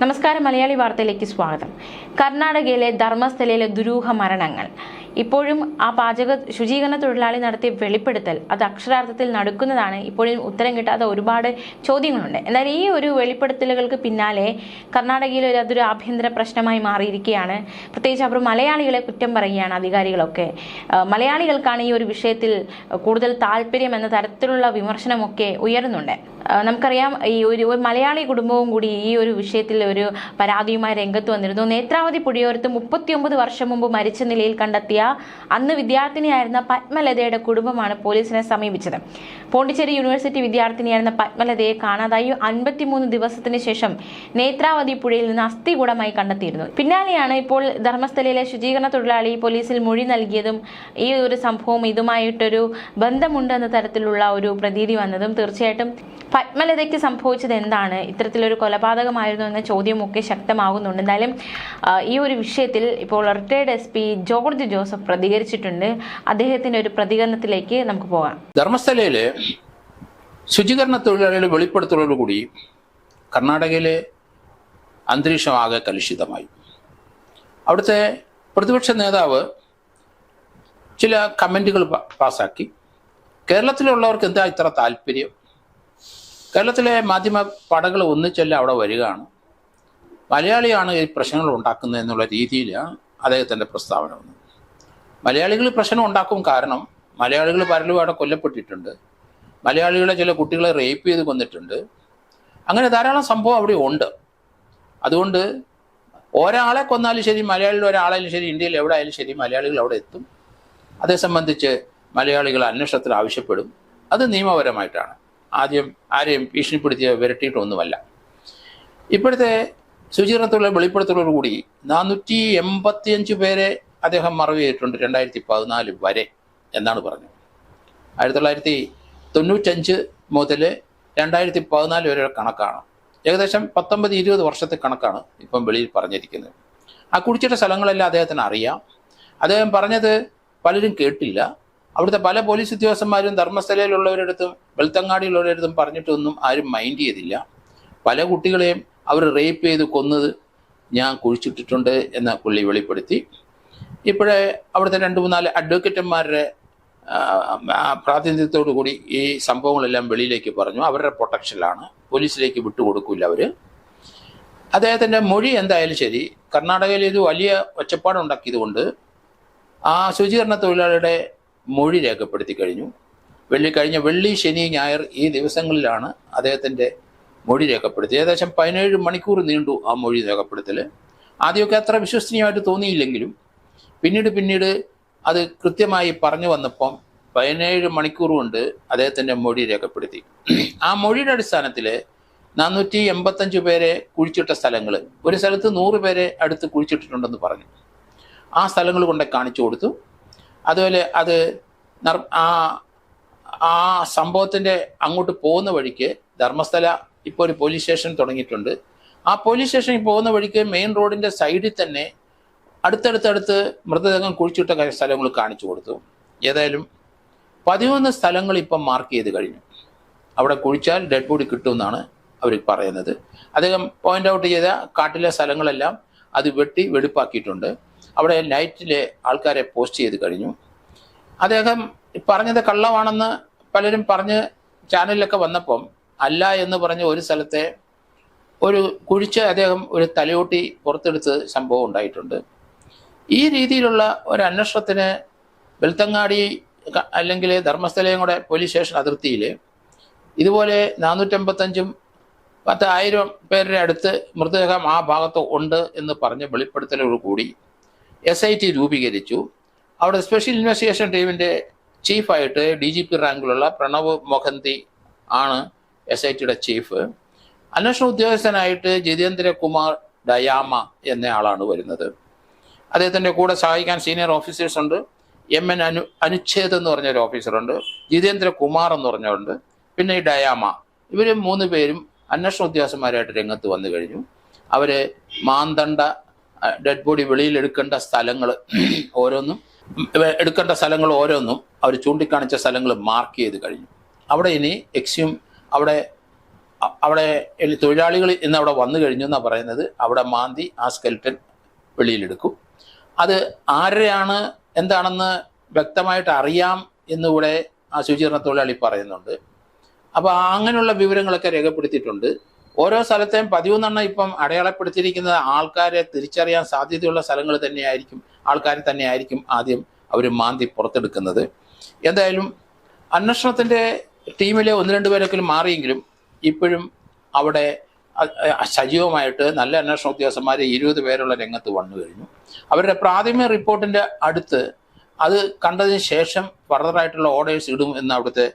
നമസ്കാരം മലയാളി വാർത്തയിലേക്ക് സ്വാഗതം. കർണാടകയിലെ ധർമ്മസ്ഥലയിലെ ദുരൂഹ മരണങ്ങൾ. ഇപ്പോഴും ആ പാചക ശുചീകരണ തൊഴിലാളി നടത്തിയ വെളിപ്പെടുത്തൽ അത് അക്ഷരാർത്ഥത്തിൽ നടക്കുന്നതാണ്. ഇപ്പോഴും ഉത്തരം കിട്ടാതെ ഒരുപാട് ചോദ്യങ്ങളുണ്ട്. എന്നാൽ ഈ ഒരു വെളിപ്പെടുത്തലുകൾക്ക് പിന്നാലെ കർണാടകയിൽ ഒരു അതൊരു ആഭ്യന്തര പ്രശ്നമായി മാറിയിരിക്കുകയാണ്. പ്രത്യേകിച്ച് അവർ മലയാളികളെ കുറ്റം പറയുകയാണ് അധികാരികളൊക്കെ. മലയാളികൾക്കാണ് ഈ ഒരു വിഷയത്തിൽ കൂടുതൽ താല്പര്യം എന്ന തരത്തിലുള്ള വിമർശനമൊക്കെ ഉയരുന്നുണ്ട്. നമുക്കറിയാം ഈ ഒരു മലയാളി കുടുംബവും കൂടി ഈ ഒരു വിഷയത്തിൽ ഒരു പരാതിയുമായി രംഗത്ത് വന്നിരുന്നു. നേത്രാവതി പുഴയോരത്ത് മുപ്പത്തിയൊമ്പത് വർഷം മുമ്പ് മരിച്ച നിലയിൽ കണ്ടെത്തിയ അന്ന് വിദ്യാർത്ഥിനിയായിരുന്ന പത്മലതയുടെ കുടുംബമാണ് പോലീസിനെ സമീപിച്ചത്. പോണ്ടിച്ചേരി യൂണിവേഴ്സിറ്റി വിദ്യാർത്ഥിനിയായിരുന്ന പത്മലതയെ കാണാതായി അൻപത്തിമൂന്ന് ദിവസത്തിന് ശേഷം നേത്രാവതി പുഴയിൽ നിന്ന് അസ്ഥികൂടമായി കണ്ടെത്തിയിരുന്നു. പിന്നാലെയാണ് ഇപ്പോൾ ധർമ്മസ്ഥലയിലെ ശുചീകരണ തൊഴിലാളി പോലീസിൽ മൊഴി നൽകിയതും ഈ ഒരു സംഭവം ഇതുമായിട്ടൊരു ബന്ധമുണ്ടെന്ന തരത്തിലുള്ള ഒരു പ്രതീതി വന്നതും തീർച്ചയായിട്ടും പത്മലതയ്ക്ക് സംഭവിച്ചത് എന്താണ്? ഇത്തരത്തിലൊരു കൊലപാതകമായിരുന്നു എന്ന ചോദ്യമൊക്കെ ശക്തമാകുന്നുണ്ട്. എന്തായാലും ഈ ഒരു വിഷയത്തിൽ ഇപ്പോൾ retired S P George Joseph പ്രതികരിച്ചിട്ടുണ്ട്. അദ്ദേഹത്തിന്റെ ഒരു പ്രതികരണത്തിലേക്ക് നമുക്ക് പോകാം. ധർമ്മസ്ഥലയിലെ ശുചീകരണ തൊഴിലാളികളുടെ വെളിപ്പെടുത്തലോടുകൂടി കർണാടകയിലെ അന്തരീക്ഷം ആകെ കലുഷിതമായി. അവിടുത്തെ പ്രതിപക്ഷ നേതാവ് ചില കമന്റുകൾ പാസ്സാക്കി കേരളത്തിലുള്ളവർക്ക് എന്താ ഇത്ര താല്പര്യം? കേരളത്തിലെ മാധ്യമ പടകൾ ഒന്നിച്ചല്ല അവിടെ വരികയാണ്. മലയാളിയാണ് ഈ പ്രശ്നങ്ങൾ ഉണ്ടാക്കുന്നത് എന്നുള്ള രീതിയിലാണ് അദ്ദേഹത്തിന്റെ പ്രസ്താവന വന്നത് മലയാളികൾ പ്രശ്നം ഉണ്ടാക്കും കാരണം മലയാളികൾ പലരും അവിടെ കൊല്ലപ്പെട്ടിട്ടുണ്ട്. മലയാളികളെ ചില കുട്ടികളെ റേപ്പ് ചെയ്ത് കൊന്നിട്ടുണ്ട്. അങ്ങനെ ധാരാളം സംഭവം അവിടെ ഉണ്ട്. അതുകൊണ്ട് ഒരാളെ കൊന്നാലും ശരി മലയാളികൾ ഒരാളായാലും ശരി ഇന്ത്യയിൽ എവിടെ ആയാലും ശരി മലയാളികൾ അവിടെ എത്തും. അതേ സംബന്ധിച്ച് മലയാളികൾ അന്വേഷണത്തിൽ ആവശ്യപ്പെടും. അത് നിയമപരമായിട്ടാണ്. ആദ്യം ആരെയും ഭീഷണിപ്പെടുത്തിയ വിരട്ടിയിട്ടൊന്നുമല്ല ഇപ്പോഴത്തെ ശുചീകരണത്തിലുള്ള വെളിപ്പെടുത്തലോടുകൂടി നാനൂറ്റി എൺപത്തിയഞ്ച് പേരെ അദ്ദേഹം മറവ് ചെയ്തിട്ടുണ്ട് രണ്ടായിരത്തി പതിനാല് വരെ എന്നാണ് പറഞ്ഞത്. ആയിരത്തി തൊള്ളായിരത്തി തൊണ്ണൂറ്റഞ്ച് മുതൽ രണ്ടായിരത്തി പതിനാല് വരെയുള്ള കണക്കാണ്. ഏകദേശം പത്തൊമ്പത് ഇരുപത് വർഷത്തെ കണക്കാണ് ഇപ്പം വെളിയിൽ പറഞ്ഞിരിക്കുന്നത്. ആ കുടിച്ചിട്ട സ്ഥലങ്ങളെല്ലാം അദ്ദേഹത്തിന് അറിയാം. അദ്ദേഹം പറഞ്ഞത് പലരും കേട്ടില്ല. അവിടുത്തെ പല പോലീസ് ഉദ്യോഗസ്ഥന്മാരും ധർമ്മസ്ഥലയിലുള്ളവരടുത്തും വെളുത്തങ്ങാടിയുള്ളവരടുത്തും പറഞ്ഞിട്ടൊന്നും ആരും മൈൻഡ് ചെയ്തില്ല. പല കുട്ടികളെയും അവർ റേപ്പ് ചെയ്ത് കൊന്നത് ഞാൻ കുഴിച്ചിട്ടിട്ടുണ്ട് എന്ന് പുള്ളി വെളിപ്പെടുത്തി. ഇപ്പോഴേ അവിടുത്തെ രണ്ട് മൂന്നാൽ അഡ്വക്കേറ്റന്മാരുടെ പ്രാതിനിധ്യത്തോടു കൂടി ഈ സംഭവങ്ങളെല്ലാം വെളിയിലേക്ക് പറഞ്ഞു. അവരുടെ പ്രൊട്ടക്ഷനിലാണ്. പോലീസിലേക്ക് വിട്ടുകൊടുക്കില്ല അവർ അദ്ദേഹത്തിന്റെ മൊഴി എന്തായാലും ശരി. കർണാടകയിൽ ഇത് വലിയ ഒച്ചപ്പാടുണ്ടാക്കിയതുകൊണ്ട് ആ ശുചീകരണ തൊഴിലാളിയുടെ മൊഴി രേഖപ്പെടുത്തി കഴിഞ്ഞു. വെള്ളി കഴിഞ്ഞ വെള്ളി ശനി ഞായർ ഈ ദിവസങ്ങളിലാണ് അദ്ദേഹത്തിന്റെ മൊഴി രേഖപ്പെടുത്തി ഏകദേശം പതിനേഴ് മണിക്കൂർ നീണ്ടു ആ മൊഴി രേഖപ്പെടുത്തൽ ആദ്യമൊക്കെ അത്ര വിശ്വസനീയമായിട്ട് തോന്നിയില്ലെങ്കിലും പിന്നീട് പിന്നീട് അത് കൃത്യമായി പറഞ്ഞു വന്നപ്പം പതിനേഴ് മണിക്കൂർ കൊണ്ട് അദ്ദേഹത്തിന്റെ മൊഴി രേഖപ്പെടുത്തി. ആ മൊഴിയുടെ അടിസ്ഥാനത്തിൽ നാനൂറ്റി എൺപത്തഞ്ച് പേരെ കുഴിച്ചിട്ട സ്ഥലങ്ങൾ ഒരു സ്ഥലത്ത് നൂറ് പേരെ അടുത്ത് കുഴിച്ചിട്ടിട്ടുണ്ടെന്ന് പറഞ്ഞു. ആ സ്ഥലങ്ങൾ കൊണ്ട് കാണിച്ചു കൊടുത്തു. അതുപോലെ അത് ആ ആ സംഭവത്തിന്റെ അങ്ങോട്ട് പോകുന്ന വഴിക്ക് ധർമ്മസ്ഥല ഇപ്പോൾ ഒരു പോലീസ് സ്റ്റേഷൻ തുടങ്ങിയിട്ടുണ്ട്. ആ പോലീസ് സ്റ്റേഷനിൽ പോകുന്ന വഴിക്ക് മെയിൻ റോഡിന്റെ സൈഡിൽ തന്നെ അടുത്തടുത്തടുത്ത് മൃതദേഹം കുഴിച്ചിട്ട സ്ഥലങ്ങൾ കാണിച്ചു കൊടുത്തു. ഏതായാലും പതിമൂന്ന് സ്ഥലങ്ങൾ ഇപ്പം മാർക്ക് ചെയ്ത് കഴിഞ്ഞു. അവിടെ കുഴിച്ചാൽ ഡെഡ് ബോഡി കിട്ടുമെന്നാണ് അവർ പറയുന്നത്. അദ്ദേഹം പോയിന്റ് ഔട്ട് ചെയ്ത കാട്ടിലെ സ്ഥലങ്ങളെല്ലാം അത് വെട്ടി വെടിപ്പാക്കിയിട്ടുണ്ട്. അവിടെ നൈറ്റിലെ ആൾക്കാരെ പോസ്റ്റ് ചെയ്ത് കഴിഞ്ഞു. അദ്ദേഹം പറഞ്ഞത് കള്ളമാണെന്ന് പലരും പറഞ്ഞ് ചാനലിലൊക്കെ വന്നപ്പം അല്ല എന്ന് പറഞ്ഞ ഒരു സ്ഥലത്തെ ഒരു കുഴിച്ച് അദ്ദേഹം ഒരു തലയോട്ടി പുറത്തെടുത്ത് സംഭവം ഉണ്ടായിട്ടുണ്ട്. ഈ രീതിയിലുള്ള ഒരു അന്വേഷണത്തിന് വെൽത്തങ്ങാടി അല്ലെങ്കിൽ ധർമ്മസ്ഥലയും കൂടെ പോലീസ് സ്റ്റേഷൻ അതിർത്തിയിൽ ഇതുപോലെ നാനൂറ്റമ്പത്തഞ്ചും പത്ത് ആയിരം പേരുടെ അടുത്ത് മൃതദേഹം ആ ഭാഗത്ത് ഉണ്ട് എന്ന് പറഞ്ഞ് വെളിപ്പെടുത്തലോട് കൂടി എസ് ഐ ടി രൂപീകരിച്ചു. അവിടെ സ്പെഷ്യൽ ഇൻവെസ്റ്റിഗേഷൻ ടീമിന്റെ ചീഫായിട്ട് ഡി ജി പി റാങ്കിലുള്ള പ്രണവ് മൊഹന്തി ആണ് എസ് ഐ ടിയുടെ ചീഫ് അന്വേഷണ ഉദ്യോഗസ്ഥനായിട്ട് ജിതേന്ദ്ര കുമാർ ഡയാമ എന്നയാളാണ് വരുന്നത്. അദ്ദേഹത്തിന്റെ കൂടെ സഹായിക്കാൻ സീനിയർ ഓഫീസേഴ്സ് ഉണ്ട്. എം എൻ അനു അനുച്ഛേദ് എന്ന് പറഞ്ഞൊരു ഓഫീസറുണ്ട് ജിതേന്ദ്ര കുമാർ എന്ന് പറഞ്ഞവരുണ്ട്. പിന്നെ ഈ ഡയാമ. ഇവർ മൂന്ന് പേരും അന്വേഷണ ഉദ്യോഗസ്ഥന്മാരായിട്ട് രംഗത്ത് വന്നു കഴിഞ്ഞു. അവർ മാന്തണ്ട ഡെഡ് ബോഡി വെളിയിൽ എടുക്കേണ്ട സ്ഥലങ്ങൾ ഓരോന്നും എടുക്കേണ്ട സ്ഥലങ്ങൾ ഓരോന്നും അവർ ചൂണ്ടിക്കാണിച്ച സ്ഥലങ്ങൾ മാർക്ക് ചെയ്ത് കഴിഞ്ഞു. അവിടെ ഇനി എക്സ്യൂം അവിടെ അവിടെ തൊഴിലാളികൾ ഇന്ന് അവിടെ വന്നു കഴിഞ്ഞു എന്നാണ് പറയുന്നത്. അവിടെ മാന്തി ആ സ്കെൽറ്റൻ വെളിയിലെടുക്കും അത് ആരെയാണ് എന്താണെന്ന് വ്യക്തമായിട്ട് അറിയാം എന്നുകൂടെ ആ ശുചീകരണ തൊഴിലാളി പറയുന്നുണ്ട്. അപ്പോൾ അങ്ങനെയുള്ള വിവരങ്ങളൊക്കെ രേഖപ്പെടുത്തിയിട്ടുണ്ട്. ഓരോ സ്ഥലത്തെയും പതിവൊന്നെണ്ണം ഇപ്പം അടയാളപ്പെടുത്തിയിരിക്കുന്നത് ആൾക്കാരെ തിരിച്ചറിയാൻ സാധ്യതയുള്ള സ്ഥലങ്ങൾ തന്നെയായിരിക്കും ആൾക്കാർ തന്നെയായിരിക്കും ആദ്യം അവർ മാന്തി പുറത്തെടുക്കുന്നത്. എന്തായാലും അന്വേഷണത്തിന്റെ ടീമിലെ ഒന്ന് രണ്ട് പേരൊക്കെ മാറിയെങ്കിലും ഇപ്പോഴും അവിടെ സജീവമായിട്ട് നല്ല അന്വേഷണ ഉദ്യോഗസ്ഥന്മാർ ഇരുപത് പേരുള്ള രംഗത്ത് വന്നു കഴിഞ്ഞു. അവരുടെ പ്രാഥമിക റിപ്പോർട്ടിന്റെ അടുത്ത് അത് കണ്ടതിന് ശേഷം ഫർദറായിട്ടുള്ള ഓർഡേഴ്സ് ഇടും എന്ന് അവിടുത്തെ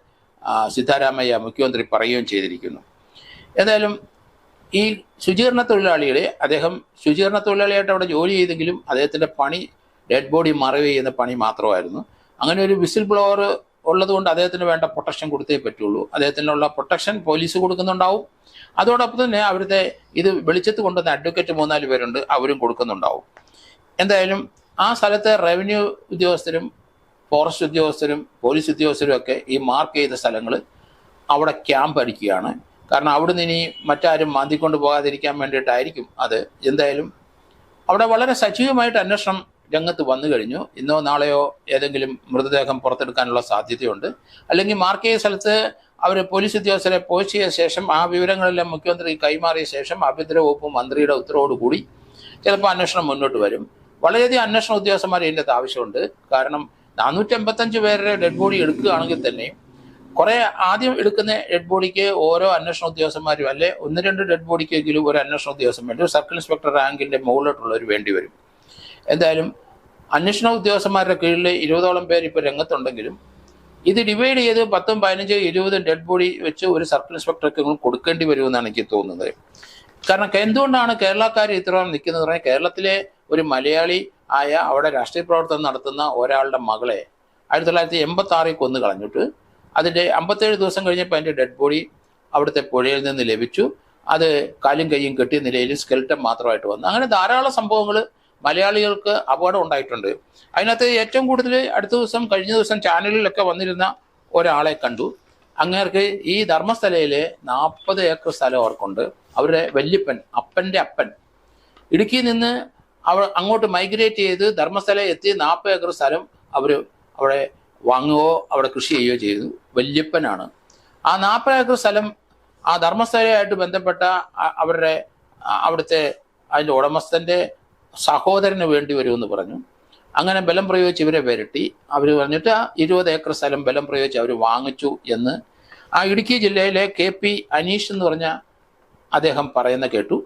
സിദ്ധാരാമയ്യ മുഖ്യമന്ത്രി പറയുകയും ചെയ്തിരിക്കുന്നു. എന്തായാലും ഈ ശുചീകരണ തൊഴിലാളികളെ അദ്ദേഹം ശുചീകരണ തൊഴിലാളിയായിട്ട് അവിടെ ജോലി ചെയ്തെങ്കിലും അദ്ദേഹത്തിന്റെ പണി ഡെഡ് ബോഡി മറവ് ചെയ്യുന്ന പണി മാത്രമായിരുന്നു. അങ്ങനെ ഒരു വിസിൽ ബ്ലോവർ ഉള്ളതുകൊണ്ട് അദ്ദേഹത്തിന് വേണ്ട പ്രൊട്ടക്ഷൻ കൊടുത്തേ പറ്റുള്ളൂ. അദ്ദേഹത്തിനുള്ള പ്രൊട്ടക്ഷൻ പോലീസ് കൊടുക്കുന്നുണ്ടാവും. അതോടൊപ്പം തന്നെ അവരുടെ ഇത് വെളിച്ചത്ത് കൊണ്ടുവന്ന അഡ്വക്കേറ്റ് മൂന്നാൽ പേരുണ്ട് അവരും കൊടുക്കുന്നുണ്ടാവും. എന്തായാലും ആ സ്ഥലത്തെ റവന്യൂ ഉദ്യോഗസ്ഥരും ഫോറസ്റ്റ് ഉദ്യോഗസ്ഥരും പോലീസ് ഉദ്യോഗസ്ഥരും ഒക്കെ ഈ മാർക്ക് ചെയ്ത സ്ഥലങ്ങൾ അവിടെ ക്യാമ്പ് അടിക്കുകയാണ്. കാരണം അവിടുന്ന് ഇനി മറ്റാരും മാന്തിക്കൊണ്ട് പോകാതിരിക്കാൻ വേണ്ടിയിട്ടായിരിക്കും അത്. എന്തായാലും അവിടെ വളരെ സജീവമായിട്ട് അന്വേഷണം രംഗത്ത് വന്നു കഴിഞ്ഞു. ഇന്നോ നാളെയോ ഏതെങ്കിലും മൃതദേഹം പുറത്തെടുക്കാനുള്ള സാധ്യതയുണ്ട്. അല്ലെങ്കിൽ മാർക്ക് ചെയ്ത സ്ഥലത്ത് അവർ പോലീസ് ഉദ്യോഗസ്ഥരെ പോസ്റ്റ് ചെയ്ത ശേഷം ആ വിവരങ്ങളെല്ലാം മുഖ്യമന്ത്രി കൈമാറിയ ശേഷം ആഭ്യന്തര വകുപ്പ് മന്ത്രിയുടെ ഉത്തരവോടുകൂടി ചിലപ്പോൾ അന്വേഷണം മുന്നോട്ട് വരും. വളരെയധികം അന്വേഷണ ഉദ്യോഗസ്ഥന്മാർ ഇതിന്റെ ആവശ്യമുണ്ട്. കാരണം നാനൂറ്റി എൺപത്തഞ്ച് പേരുടെ ഡെഡ് ബോഡി എടുക്കുകയാണെങ്കിൽ തന്നെയും കുറെ ആദ്യം എടുക്കുന്ന ഡെഡ് ബോഡിക്ക് ഓരോ അന്വേഷണ ഉദ്യോഗസ്ഥന്മാരും അല്ലെ ഒന്ന് രണ്ട് ഡെഡ് ബോഡിക്കെങ്കിലും ഒരു അന്വേഷണ ഉദ്യോഗസ്ഥൻ വേണ്ടി ഒരു സർക്കിൾ ഇൻസ്പെക്ടർ റാങ്കിന്റെ മുകളിലോട്ടുള്ളവർ വേണ്ടി വരും. എന്തായാലും അന്വേഷണ ഉദ്യോഗസ്ഥന്മാരുടെ കീഴിൽ ഇരുപതോളം പേര് ഇപ്പോൾ രംഗത്തുണ്ടെങ്കിലും ഇത് ഡിവൈഡ് ചെയ്ത് പത്തും പതിനഞ്ചും ഇരുപതും ഡെഡ് ബോഡി വെച്ച് ഒരു സർക്കിൾ ഇൻസ്പെക്ടർക്ക് കൊടുക്കേണ്ടി വരുമെന്നാണ് എനിക്ക് തോന്നുന്നത്. കാരണം എന്തുകൊണ്ടാണ് കേരളക്കാർ ഇത്രയും നിൽക്കുന്നത്? പറഞ്ഞാൽ കേരളത്തിലെ ഒരു മലയാളി ആയ അവിടെ രാഷ്ട്രീയ പ്രവർത്തനം നടത്തുന്ന ഒരാളുടെ മകളെ ആയിരത്തി തൊള്ളായിരത്തി എൺപത്തി ആറിൽ കൊന്നു കളഞ്ഞിട്ട് അതിന്റെ അമ്പത്തേഴ് ദിവസം കഴിഞ്ഞപ്പോൾ അതിന്റെ ഡെഡ് ബോഡി അവിടുത്തെ പുഴയിൽ നിന്ന് ലഭിച്ചു. അത് കാലും കൈയും കെട്ടിയ നിലയിൽ സ്കെൽറ്റൻ മാത്രമായിട്ട് വന്നു. അങ്ങനെ ധാരാളം സംഭവങ്ങൾ മലയാളികൾക്ക് അപകടം ഉണ്ടായിട്ടുണ്ട്. അതിനകത്ത് ഏറ്റവും കൂടുതൽ അടുത്ത ദിവസം കഴിഞ്ഞ ദിവസം ചാനലിലൊക്കെ വന്നിരുന്ന ഒരാളെ കണ്ടു. അങ്ങേർക്ക് ഈ ധർമ്മസ്ഥലയിലെ നാൽപ്പത് ഏക്കർ സ്ഥലം അവർക്കുണ്ട്. അവരുടെ വല്യപ്പൻ അപ്പന്റെ അപ്പൻ. ഇടുക്കിയിൽ നിന്ന് അവർ അങ്ങോട്ട് മൈഗ്രേറ്റ് ചെയ്ത് ധർമ്മസ്ഥലം എത്തി നാൽപ്പത് ഏക്കർ സ്ഥലം അവർ അവിടെ വാങ്ങുകയോ അവിടെ കൃഷി ചെയ്യുകയോ ചെയ്തു. വല്യപ്പനാണ്. ആ നാൽപ്പത് ഏക്കർ സ്ഥലം ആ ധർമ്മസ്ഥലയായിട്ട് ബന്ധപ്പെട്ട അവരുടെ അവിടുത്തെ അതിന്റെ ഉടമസ്ഥന്റെ സഹോദരന് വേണ്ടി വരുമെന്ന് പറഞ്ഞു. അങ്ങനെ ബലം പ്രയോഗിച്ച് ഇവരെ വരട്ടി അവർ പറഞ്ഞിട്ട് ആ ഇരുപത് ഏക്കർ സ്ഥലം ബലം പ്രയോഗിച്ച് അവർ വാങ്ങിച്ചു എന്ന് ആ ഇടുക്കി ജില്ലയിലെ കെ പി അനീഷ് എന്ന് പറഞ്ഞ അദ്ദേഹം പറയുന്ന കേട്ടു.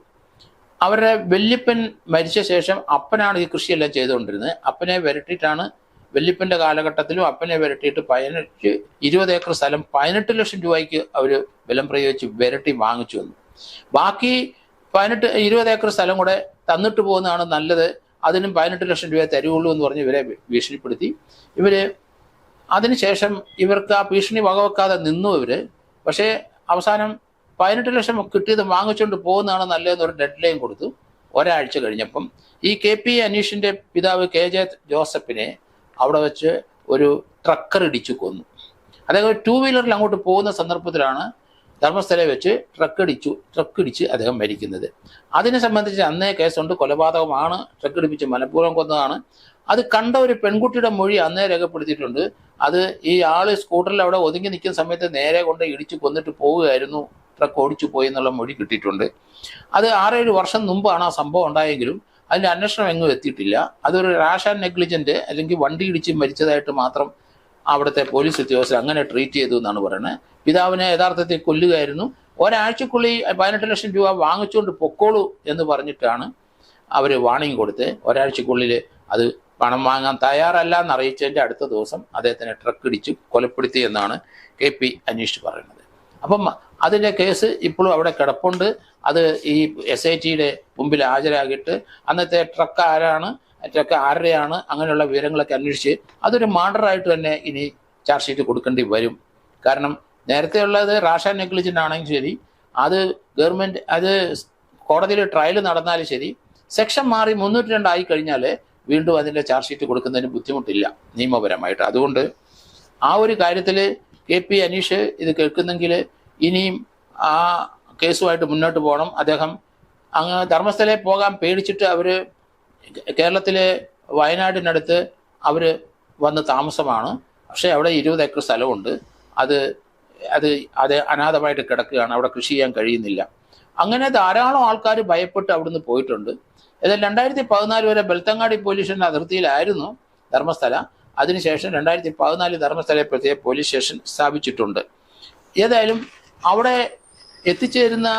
അവരുടെ വല്യപ്പൻ മരിച്ച ശേഷം അപ്പനാണ് ഈ കൃഷിയെല്ലാം ചെയ്തുകൊണ്ടിരുന്നത്. അപ്പനെ വരട്ടിയിട്ടാണ് വല്യപ്പന്റെ കാലഘട്ടത്തിലും അപ്പനെ വരട്ടിയിട്ട് പതിനെട്ട് ഇരുപത് ഏക്കർ സ്ഥലം പതിനെട്ട് ലക്ഷം രൂപയ്ക്ക് അവർ വിലം പ്രയോഗിച്ച് വരട്ടി വാങ്ങിച്ചു വന്നു ബാക്കി പതിനെട്ട് ഇരുപത് ഏക്കർ സ്ഥലം കൂടെ തന്നിട്ട് പോകുന്നതാണ് നല്ലത്. അതിനും പതിനെട്ട് ലക്ഷം രൂപ തരുള്ളൂ എന്ന് പറഞ്ഞ് ഇവരെ ഭീഷണിപ്പെടുത്തി. ഇവർ അതിനുശേഷം ഇവർക്ക് ആ ഭീഷണി വകവെക്കാതെ നിന്നു ഇവർ. പക്ഷേ അവസാനം പതിനെട്ട് ലക്ഷം കിട്ടിയത് വാങ്ങിച്ചുകൊണ്ട് പോകുന്നതാണ് നല്ലതെന്ന് ഒരു ഡെഡ് ലൈൻ കൊടുത്തു. ഒരാഴ്ച കഴിഞ്ഞപ്പം ഈ കെ പി അനീഷിന്റെ പിതാവ് കെ ജെ ജോസഫിനെ അവിടെ വെച്ച് ഒരു ട്രക്കർ ഇടിച്ചു കൊന്നു. അദ്ദേഹം ടൂ വീലറിൽ അങ്ങോട്ട് പോകുന്ന സന്ദർഭത്തിലാണ് ധർമ്മസ്ഥലയെ വെച്ച് ട്രക്ക് ഇടിച്ചു ട്രക്ക് ഇടിച്ച് അദ്ദേഹം മരിക്കുന്നത്. അതിനെ സംബന്ധിച്ച് അന്നേ കേസുണ്ട് കൊലപാതകമാണ് ട്രക്ക് ഇടിപ്പിച്ച് മനഃപൂർവം കൊന്നതാണ്. അത് കണ്ട ഒരു പെൺകുട്ടിയുടെ മൊഴി അന്നേ രേഖപ്പെടുത്തിയിട്ടുണ്ട്. അത് ഈ ആൾ സ്കൂട്ടറിൽ അവിടെ ഒതുങ്ങി നിൽക്കുന്ന സമയത്ത് നേരെ കൊണ്ട് ഇടിച്ചു കൊന്നിട്ട് പോവുകയായിരുന്നു ട്രക്ക് ഓടിച്ചു പോയി എന്നുള്ള മൊഴി കിട്ടിയിട്ടുണ്ട്. അത് ആറേഴ് വർഷം മുമ്പാണ് ആ സംഭവം ഉണ്ടായെങ്കിലും അതിന്റെ അന്വേഷണം എങ്ങും എത്തിയിട്ടില്ല. അതൊരു റാഷ് ആൻഡ് നെഗ്ലിജന്റ് അല്ലെങ്കിൽ വണ്ടി ഇടിച്ച് മരിച്ചതായിട്ട് മാത്രം അവിടുത്തെ പോലീസ് ഉദ്യോഗസ്ഥർ അങ്ങനെ ട്രീറ്റ് ചെയ്തു എന്നാണ് പറയുന്നത്. പിതാവിനെ യഥാർത്ഥത്തിൽ കൊല്ലുകയായിരുന്നു. ഒരാഴ്ചക്കുള്ളിൽ പതിനെട്ട് ലക്ഷം രൂപ വാങ്ങിച്ചുകൊണ്ട് പൊക്കോളൂ എന്ന് പറഞ്ഞിട്ടാണ് അവർ വാണിംഗ് കൊടുത്ത് ഒരാഴ്ചക്കുള്ളിൽ അത് പണം വാങ്ങാൻ തയ്യാറല്ല എന്നറിയിച്ചതിന്റെ അടുത്ത ദിവസം അദ്ദേഹത്തിനെ ട്രക്ക് ഇടിച്ച് കൊലപ്പെടുത്തി എന്നാണ് കെ പി അനീഷ് പറയുന്നത്. അപ്പം അതിന്റെ കേസ് ഇപ്പോഴും അവിടെ കിടപ്പുണ്ട്. അത് ഈ എസ് ഐ ടിയുടെ മുമ്പിൽ ഹാജരാകിയിട്ട് അന്നത്തെ ട്രക്ക് ആരാണ് ട്രക്ക് ആരുടെയാണ് അങ്ങനെയുള്ള വിവരങ്ങളൊക്കെ അന്വേഷിച്ച് അതൊരു മാർഡറായിട്ട് തന്നെ ഇനി ചാർജ് ഷീറ്റ് കൊടുക്കേണ്ടി വരും. കാരണം നേരത്തെ ഉള്ളത് റാഷൻ നെഗ്ലിജന്റ് ശരി അത് ഗവൺമെന്റ് അത് കോടതിയിൽ ട്രയൽ നടന്നാലും ശരി സെക്ഷൻ മാറി മുന്നൂറ്റി രണ്ടായി കഴിഞ്ഞാൽ വീണ്ടും അതിന്റെ ചാർജ് ഷീറ്റ് കൊടുക്കുന്നതിന് ബുദ്ധിമുട്ടില്ല നിയമപരമായിട്ട്. അതുകൊണ്ട് ആ ഒരു കാര്യത്തിൽ കെ പി അനീഷ് ഇത് കേൾക്കുന്നെങ്കിൽ ഇനിയും ആ കേസുമായിട്ട് മുന്നോട്ട് പോകണം. അദ്ദേഹം അങ്ങ് ധർമ്മസ്ഥലയിൽ പോകാൻ പേടിച്ചിട്ട് അവർ കേരളത്തിലെ വയനാടിനടുത്ത് അവർ വന്ന് താമസമാണ്. പക്ഷേ അവിടെ ഇരുപത് ഏക്കർ സ്ഥലമുണ്ട്. അത് അത് അത് അനാഥമായിട്ട് കിടക്കുകയാണ്. അവിടെ കൃഷി ചെയ്യാൻ കഴിയുന്നില്ല. അങ്ങനെ ധാരാളം ആൾക്കാർ ഭയപ്പെട്ട് അവിടുന്ന് പോയിട്ടുണ്ട്. എന്നാൽ രണ്ടായിരത്തി പതിനാല് വരെ ബെൽത്തങ്ങാടി പോലീസിന്റെ അതിർത്തിയിലായിരുന്നു ധർമ്മസ്ഥല. അതിനുശേഷം രണ്ടായിരത്തി പതിനാല് ധർമ്മസ്ഥലയെ പ്രത്യേക പോലീസ് സ്റ്റേഷൻ സ്ഥാപിച്ചിട്ടുണ്ട്. ഏതായാലും അവിടെ എത്തിച്ചേരുന്ന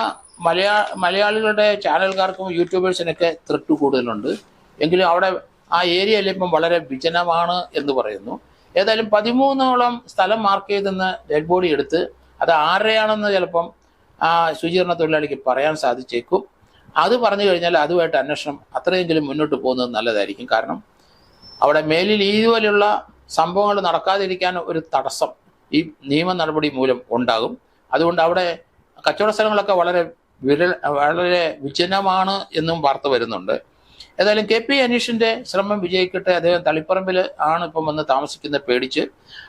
മലയാ മലയാളികളുടെ ചാനൽക്കാർക്കും യൂട്യൂബേഴ്സിനൊക്കെ ത്രെട്ട് കൂടുതലുണ്ട്. എങ്കിലും അവിടെ ആ ഏരിയയിൽ ഇപ്പം വളരെ വിജനമാണ് എന്ന് പറയുന്നു. ഏതായാലും പതിമൂന്നോളം സ്ഥലം മാർക്ക് ചെയ്തെന്ന് ഡെഡ് ബോഡി എടുത്ത് അത് ആരുടെയാണെന്ന് ചിലപ്പം ആ ശുചീകരണ തൊഴിലാളിക്ക് പറയാൻ സാധിച്ചേക്കും. അത് പറഞ്ഞു കഴിഞ്ഞാൽ അതുമായിട്ട് അന്വേഷണം അത്രയെങ്കിലും മുന്നോട്ട് പോകുന്നത് നല്ലതായിരിക്കും. കാരണം അവിടെ മേലിൽ ഇതുപോലെയുള്ള സംഭവങ്ങൾ നടക്കാതിരിക്കാൻ ഒരു തടസ്സം ഈ നിയമ നടപടി മൂലം ഉണ്ടാകും. അതുകൊണ്ട് അവിടെ കച്ചവട സ്ഥലങ്ങളൊക്കെ വളരെ വിരൽ വളരെ വിജനമാണ് എന്നും വാർത്ത വരുന്നുണ്ട്. ഏതായാലും കെ പി അനീഷിന്റെ ശ്രമം വിജയിക്കട്ടെ അദ്ദേഹം തളിപ്പറമ്പിൽ ആണ് ഇപ്പം വന്ന് താമസിക്കുന്ന പേടിച്ച്.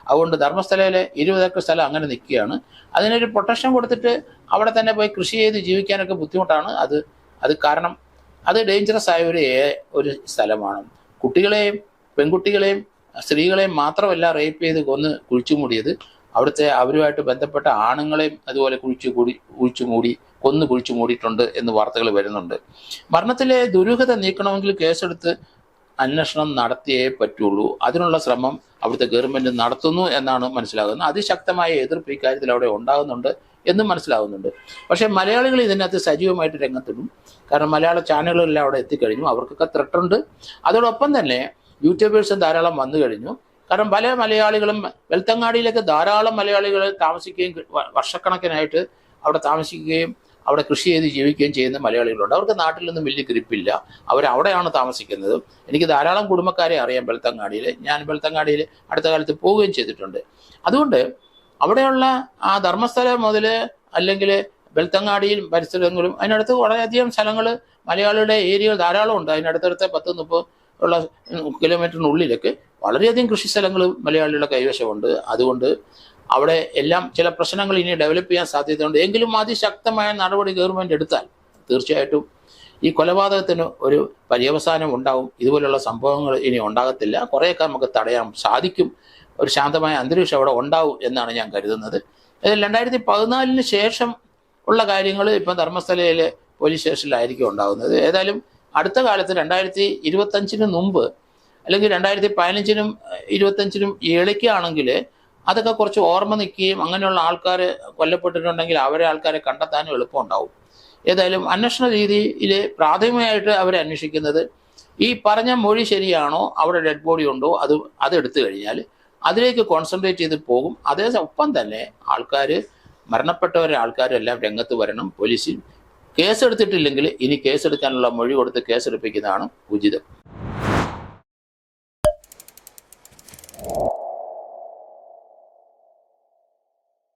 അതുകൊണ്ട് ധർമ്മസ്ഥലയിലെ ഇരുപത് ഏക്കർ സ്ഥലം അങ്ങനെ നിൽക്കുകയാണ്. അതിനൊരു പ്രൊട്ടക്ഷൻ കൊടുത്തിട്ട് അവിടെ തന്നെ പോയി കൃഷി ചെയ്ത് ജീവിക്കാനൊക്കെ ബുദ്ധിമുട്ടാണ്. അത് അത് കാരണം അത് ഡേഞ്ചറസ് ആയ ഒരു ഒരു സ്ഥലമാണ്. കുട്ടികളെയും പെൺകുട്ടികളെയും സ്ത്രീകളെയും മാത്രമല്ല റേപ്പ് ചെയ്ത് കൊന്ന് കുഴിച്ചു മൂടിയത് അവിടുത്തെ അവരുമായിട്ട് ബന്ധപ്പെട്ട ആണുങ്ങളെയും അതുപോലെ കുഴിച്ചു കൂടി കുഴിച്ചു മൂടി കൊന്നു കുഴിച്ചു മൂടിയിട്ടുണ്ട് എന്ന് വാർത്തകൾ വരുന്നുണ്ട്. മരണത്തിലെ ദുരൂഹത നീക്കണമെങ്കിൽ കേസെടുത്ത് അന്വേഷണം നടത്തിയേ പറ്റുള്ളൂ. അതിനുള്ള ശ്രമം അവിടുത്തെ ഗവൺമെന്റ് നടത്തുന്നു എന്നാണ് മനസ്സിലാകുന്നത്. അതിശക്തമായ എതിർപ്പ് ഇക്കാര്യത്തിൽ അവിടെ ഉണ്ടാകുന്നുണ്ട് എന്നും മനസ്സിലാകുന്നുണ്ട്. പക്ഷേ മലയാളികൾ ഇതിനകത്ത് സജീവമായിട്ട് രംഗത്തിടും. കാരണം മലയാള ചാനലുകളെല്ലാം അവിടെ എത്തിക്കഴിഞ്ഞു. അവർക്കൊക്കെ ത്രെട്ടുണ്ട് അതോടൊപ്പം തന്നെ യൂട്യൂബേഴ്സും ധാരാളം വന്നു കഴിഞ്ഞു. കാരണം പല മലയാളികളും വെൽത്തങ്ങാടിയിലൊക്കെ ധാരാളം മലയാളികൾ താമസിക്കുകയും വർഷക്കണക്കിനായിട്ട് അവിടെ താമസിക്കുകയും അവിടെ കൃഷി ചെയ്ത് ജീവിക്കുകയും ചെയ്യുന്ന മലയാളികളുണ്ട്. അവർക്ക് നാട്ടിൽ നിന്നും വലിയ ഗ്രിപ്പില്ല. അവർ അവിടെയാണ് താമസിക്കുന്നത്. എനിക്ക് ധാരാളം കുടുംബക്കാരെ അറിയാം ബെൽത്തങ്ങാടിയിൽ ഞാൻ ബെൽത്തങ്ങാടിയിൽ അടുത്ത കാലത്ത് പോവുകയും ചെയ്തിട്ടുണ്ട്. അതുകൊണ്ട് അവിടെയുള്ള ആ ധർമ്മസ്ഥലം മുതൽ അല്ലെങ്കിൽ ബെൽത്തങ്ങാടിയും പരിസരങ്ങളും അതിനടുത്ത് വളരെയധികം സ്ഥലങ്ങൾ മലയാളിയുടെ ഏരിയകൾ ധാരാളം ഉണ്ട്. അതിനടുത്തടുത്ത് പത്ത് മുപ്പത് ഉള്ള കിലോമീറ്ററിനുള്ളിലൊക്കെ വളരെയധികം കൃഷി സ്ഥലങ്ങൾ മലയാളികളുടെ കൈവശമുണ്ട്. അതുകൊണ്ട് അവിടെ എല്ലാം ചില പ്രശ്നങ്ങൾ ഇനി ഡെവലപ്പ് ചെയ്യാൻ സാധ്യതയുണ്ട്. എങ്കിലും അതിശക്തമായ നടപടി ഗവൺമെന്റ് എടുത്താൽ തീർച്ചയായിട്ടും ഈ കൊലപാതകത്തിന് ഒരു പര്യവസാനം ഉണ്ടാവും. ഇതുപോലുള്ള സംഭവങ്ങൾ ഇനി ഉണ്ടാകത്തില്ല. കുറേയൊക്കെ നമുക്ക് തടയാൻ സാധിക്കും. ഒരു ശാന്തമായ അന്തരീക്ഷം അവിടെ ഉണ്ടാവും എന്നാണ് ഞാൻ കരുതുന്നത്. രണ്ടായിരത്തി പതിനാലിന് ശേഷം ഉള്ള കാര്യങ്ങൾ ഇപ്പം ധർമ്മസ്ഥലയിലെ പോലീസ് സ്റ്റേഷനിലായിരിക്കും ഉണ്ടാകുന്നത്. ഏതായാലും അടുത്ത കാലത്ത് രണ്ടായിരത്തി ഇരുപത്തഞ്ചിന് മുമ്പ് അല്ലെങ്കിൽ രണ്ടായിരത്തി പതിനഞ്ചിനും ഇരുപത്തഞ്ചിനും ഏളിക്കുകയാണെങ്കിൽ അതൊക്കെ കുറച്ച് ഓർമ്മ നിൽക്കുകയും അങ്ങനെയുള്ള ആൾക്കാർ കൊല്ലപ്പെട്ടിട്ടുണ്ടെങ്കിൽ അവരെ ആൾക്കാരെ കണ്ടെത്താനും എളുപ്പമുണ്ടാവും. ഏതായാലും അന്വേഷണ രീതിയിൽ പ്രാഥമികമായിട്ട് അവരെ അന്വേഷിക്കുന്നത് ഈ പറഞ്ഞ മൊഴി ശരിയാണോ അവിടെ ഡെഡ് ബോഡി ഉണ്ടോ അത് അത് എടുത്തു കഴിഞ്ഞാൽ അതിലേക്ക് കോൺസെൻട്രേറ്റ് ചെയ്ത് പോകും. അതേ ഒപ്പം തന്നെ ആൾക്കാർ മരണപ്പെട്ടവരെ ആൾക്കാരെല്ലാം രംഗത്ത് വരണം. പോലീസിൽ കേസെടുത്തിട്ടില്ലെങ്കിൽ ഇനി കേസെടുക്കാനുള്ള മൊഴി കൊടുത്ത് കേസെടുപ്പിക്കുന്നതാണ് ഉചിതം.